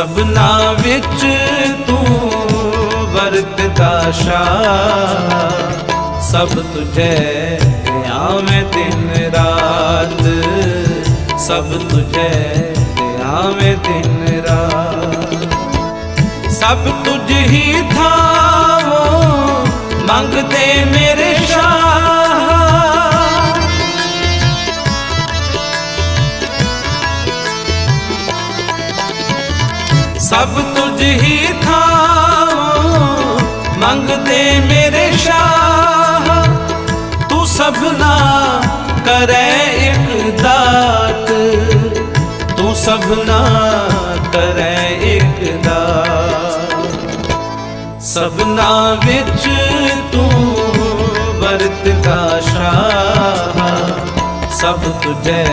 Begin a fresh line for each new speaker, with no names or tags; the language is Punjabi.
ਸਭਨਾ ਵਿੱਚ ਤੂੰ ਵਰਤਦਾ ਸ਼ਾ ਸਭ ਤੁਝੇ ਆਵੇਂ ਦਿਨ ਰਾਤ। ਸਭ ਤੁਝੇ ਆਵੇਂ ਦਿਨ ਰਾਤ। ਸਭ ਤੁਝ ਹੀ ਥਾਵੋ ਮੰਗਦੇ ਮੇਰੇ ਸ਼ਾ ਸਭ ਤੁਝ ਹੀ ਥਾਵੋ, ਮੰਗਦੇ ਮੇਰੇ ਸ਼ਾਹ। ਤੂੰ ਸਭਨਾ ਕਰੈ ਇੱਕ ਦਾਤ, ਤੂੰ ਸਭਨਾ ਕਰੈ ਇੱਕ ਦਾਤ। ਸਭਨਾ ਵਿੱਚ ਤੂੰ ਵਰਤਦਾ ਸ਼ਾਹ। ਸਭ ਤੁਝੇ